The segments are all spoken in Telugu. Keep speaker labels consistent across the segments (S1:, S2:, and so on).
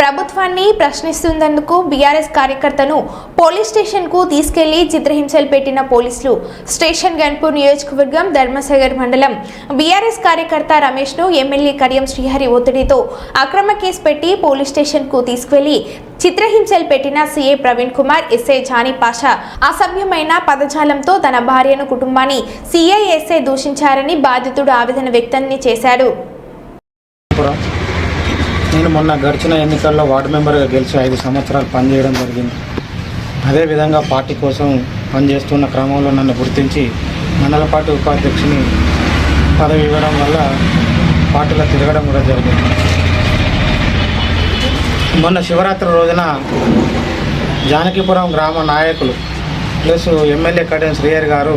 S1: ప్రభుత్వాన్ని ప్రశ్నిస్తున్నందుకు బీఆర్ఎస్ కార్యకర్తను పోలీస్ స్టేషన్కు తీసుకెళ్ళి చిత్రహింసలు పెట్టిన పోలీసులు. స్టేషన్ గన్పూర్ నియోజకవర్గం ధర్మసాగర్ మండలం. బీఆర్ఎస్ కార్యకర్త రమేష్ను ఎమ్మెల్యే కరియం శ్రీహరి ఒత్తిడితో అక్రమ కేసు పెట్టి పోలీస్ స్టేషన్కు తీసుకువెళ్ళి చిత్రహింసలు పెట్టిన CA Praveen Kumar SI Johnny Pasha అసభ్యమైన పదజాలంతో తన భార్యను కుటుంబాన్ని సీఐ ఎస్ఐ దూషించారని బాధితుడు ఆవేదన వ్యక్తం చేశాడు.
S2: నేను మొన్న గడిచిన ఎన్నికల్లో వార్డు మెంబర్గా గెలిచి ఐదు సంవత్సరాలు పనిచేయడం జరిగింది. అదేవిధంగా పార్టీ కోసం పనిచేస్తున్న క్రమంలో నన్ను గుర్తించి మండల పార్టీ ఉపాధ్యక్షుని పదవి ఇవ్వడం వల్ల పార్టీలో తిరగడం కూడా జరిగింది. మొన్న శివరాత్రి రోజున జానకీపురం గ్రామ నాయకులు ప్లస్ ఎమ్మెల్యే కడియం శ్రీయర్ గారు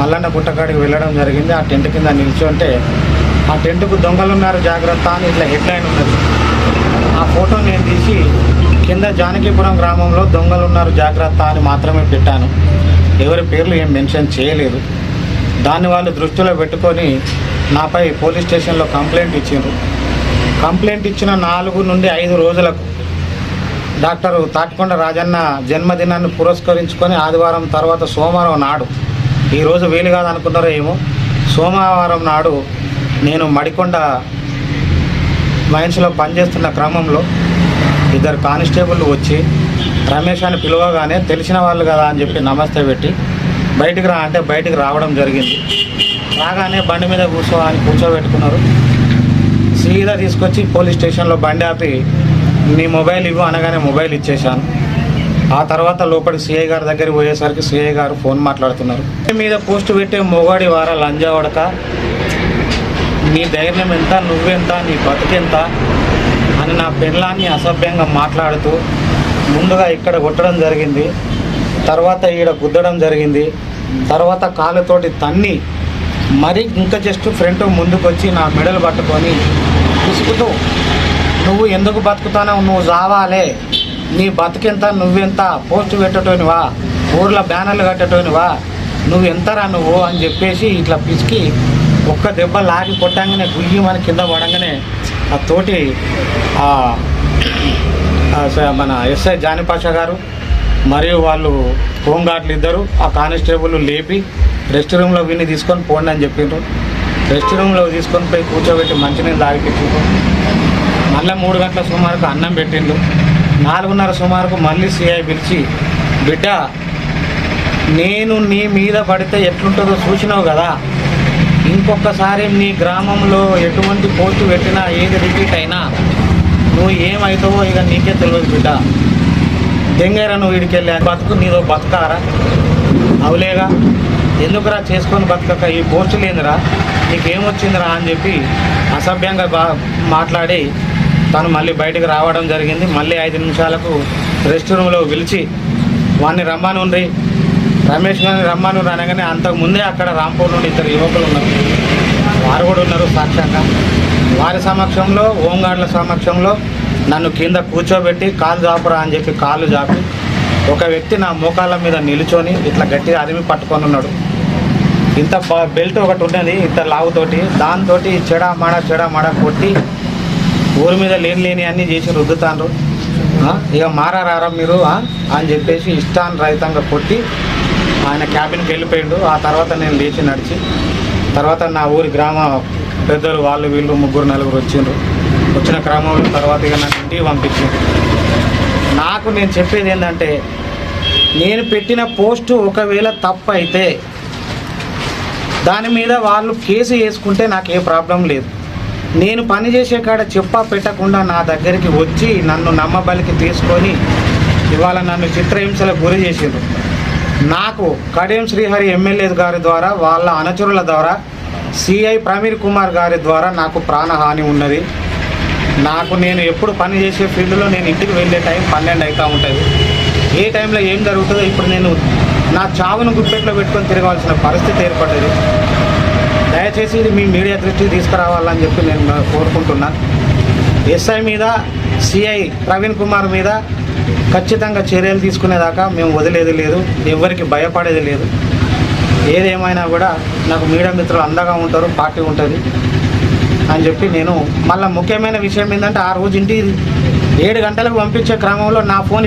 S2: మల్లన్న పుట్టకాడికి వెళ్ళడం జరిగింది. ఆ టెంట్ కింద నిల్చుంటే ఆ టెంట్కు దొంగలున్నారు జాగ్రత్త అని ఇట్లా హెడ్లైన్ ఉన్నది. ఫోటో నేను తీసి కింద జానకీపురం గ్రామంలో దొంగలు ఉన్నారు జాగ్రత్త అని మాత్రమే పెట్టాను. ఎవరి పేర్లు ఏం మెన్షన్ చేయలేదు. దాన్ని వాళ్ళు దృష్టిలో పెట్టుకొని నాపై పోలీస్ స్టేషన్లో కంప్లైంట్ ఇచ్చిండ్రు. కంప్లైంట్ ఇచ్చిన నాలుగు నుండి ఐదు రోజులకు డాక్టర్ తాటికొండ రాజన్న జన్మదినాన్ని పురస్కరించుకొని ఆదివారం తర్వాత సోమవారం నాడు ఈరోజు వీలు కాదనుకున్నారో ఏమో సోమవారం నాడు నేను మడికొండ మైన్స్లో పనిచేస్తున్న క్రమంలో ఇద్దరు కానిస్టేబుల్ వచ్చి రమేష్ అని పిలవగానే తెలిసిన వాళ్ళు కదా అని చెప్పి నమస్తే పెట్టి బయటికి రా అంటే బయటికి రావడం జరిగింది. రాగానే బండి మీద కూర్చో అని కూర్చోబెట్టుకున్నారు. సీదా తీసుకొచ్చి పోలీస్ స్టేషన్లో బండి ఆపి నీ మొబైల్ ఇవ్వు అనగానే మొబైల్ ఇచ్చేశాను. ఆ తర్వాత లోపలి సిఐ గారి దగ్గరికి పోయేసరికి సిఐ గారు ఫోన్ మాట్లాడుతున్నారు. మీద పోస్ట్ పెట్టే మొగాడి వారా లంజా ఉడక నీ ధైర్యం ఎంత నువ్వెంత నీ బతికెంత అని నా పెళ్ళాన్ని అసభ్యంగా మాట్లాడుతూ ముందుగా ఇక్కడ కొట్టడం జరిగింది తర్వాత ఈడ గుద్దడం జరిగింది తర్వాత కాళ్ళతోటి తన్ని మరి ఇంకా జస్ట్ ఫ్రంట్ ముందుకు వచ్చి నా మెడలు పట్టుకొని పిసుకుతూ నువ్వు ఎందుకు బతుకుతానో నువ్వు జావాలే నీ బతికెంత నువ్వెంత పోస్ట్ పెట్టటోనివా ఊర్లో బ్యానర్లు కట్టటోనివా నువ్వు ఎంతరా నువ్వు అని చెప్పేసి ఇట్లా పిసికి ఒక్క దెబ్బ లాగి కొట్టంగానే గుయ్యి మన కింద పడంగానే ఆ తోటి ఆ, స- మన ఎస్ఐ జానిపాషా గారు మరియు వాళ్ళు హోంగార్డులు ఇద్దరు ఆ కానిస్టేబుల్ లేపి రెస్ట్ రూమ్లో విని తీసుకొని పోండి అని చెప్పిండ్రు రెస్ట్ రూమ్లో తీసుకొని పోయి కూర్చోబెట్టి మంచినీళ్ళు తాగిపించారు మళ్ళీ మూడు గంటల సుమారుకు అన్నం పెట్టిండు నాలుగున్నర సుమారుకు మళ్ళీ సిఐ పిలిచి బిడ్డ నేను నీ మీద పడితే ఎట్లుంటుందో చూసినావు కదా ఇంకొకసారి నీ గ్రామంలో ఎటువంటి పోస్టు పెట్టినా ఏది రిపీట్ అయినా నువ్వు ఏమవుతావో ఇక నీకే తెలియదు బిడ్డ. దెంగేరా నువ్వు వీడికి బతుకు నీదో బతకారా? అవులేగా? ఎందుకురా చేసుకొని బతకక? ఈ పోస్టు లేదురా నీకేమొచ్చిందిరా అని చెప్పి అసభ్యంగా బా మాట్లాడి తను మళ్ళీ బయటకు రావడం జరిగింది. మళ్ళీ ఐదు నిమిషాలకు రెస్ట్ రూమ్లో పిలిచి వాడిని రమ్మను రమేష్ గారిని రమ్మను అనగానే అంతకు ముందే అక్కడ రాంపూర్ నుండి ఇద్దరు యువకులు ఉన్నారు. వారు కూడా ఉన్నారు సాక్ష్యంగా. వారి సమక్షంలో హోంగార్డుల సమక్షంలో నన్ను కింద కూర్చోబెట్టి కాలు జాపురా అని చెప్పి కాళ్ళు జాపి ఒక వ్యక్తి నా మోకాళ్ళ మీద నిలుచొని ఇట్లా గట్టిగా అదిమి పట్టుకొని ఉన్నాడు. ఇంత బెల్ట్ ఒకటి ఉన్నది ఇంత లావుతోటి. దాంతో చెడా మాడ చెడా మాడ కొట్టి ఊరి మీద లేని లేని అన్నీ చేసి రుద్దుతాను ఇక మారారా మీరు అని చెప్పేసి ఇష్టానురహితంగా కొట్టి ఆయన క్యాబిన్కి వెళ్ళిపోయిండు. ఆ తర్వాత నేను లేచి నడిచి తర్వాత నా ఊరి గ్రామ పెద్దలు వాళ్ళు వీళ్ళు ముగ్గురు నలుగురు వచ్చిండ్రు. వచ్చిన క్రమంలో తర్వాత ఇక నన్ను ఇంటికి పంపించింది నాకు నేను చెప్పేది ఏంటంటే నేను పెట్టిన పోస్టు ఒకవేళ తప్పు అయితే దాని మీద వాళ్ళు కేసు వేసుకుంటే నాకు ఏ ప్రాబ్లం లేదు. నేను పని చేసే కాడ చెప్పా పెట్టకుండా నా దగ్గరికి వచ్చి నన్ను నమ్మబలికి తీసుకొని ఇవాళ నన్ను చిత్రహింసలకు గురి చేసిండ్రు. నాకు కడియం శ్రీహరి ఎమ్మెల్యే గారి ద్వారా వాళ్ళ అనుచరుల ద్వారా సిఐ ప్రవీణ్ కుమార్ గారి ద్వారా నాకు ప్రాణహాని ఉన్నది. నాకు నేను ఎప్పుడు పని చేసే ఫీల్డ్లో నేను ఇంటికి వెళ్ళే టైం పన్నెండు అవుతూ ఉంటుంది. ఏ టైంలో ఏం జరుగుతుందో ఇప్పుడు నేను నా చావును గుప్పెట్లో పెట్టుకొని తిరగాల్సిన పరిస్థితి ఏర్పడ్డది. దయచేసి ఇది మీ మీడియా దృష్టికి తీసుకురావాలని చెప్పి నేను కోరుకుంటున్నాను ఎస్ఐ మీద సిఐ ప్రవీణ్ కుమార్ మీద ఖచ్చితంగా చర్యలు తీసుకునేదాకా మేము వదిలేది లేదు ఎవరికి భయపడేది లేదు. ఏదేమైనా కూడా నాకు మీడియా మిత్రులు అందగా ఉంటారు పార్టీ ఉంటుంది అని చెప్పి నేను మళ్ళీ ముఖ్యమైన విషయం ఏంటంటే ఆ రోజు ఇంటి ఏడు గంటలకు పంపించే క్రమంలో నా ఫోన్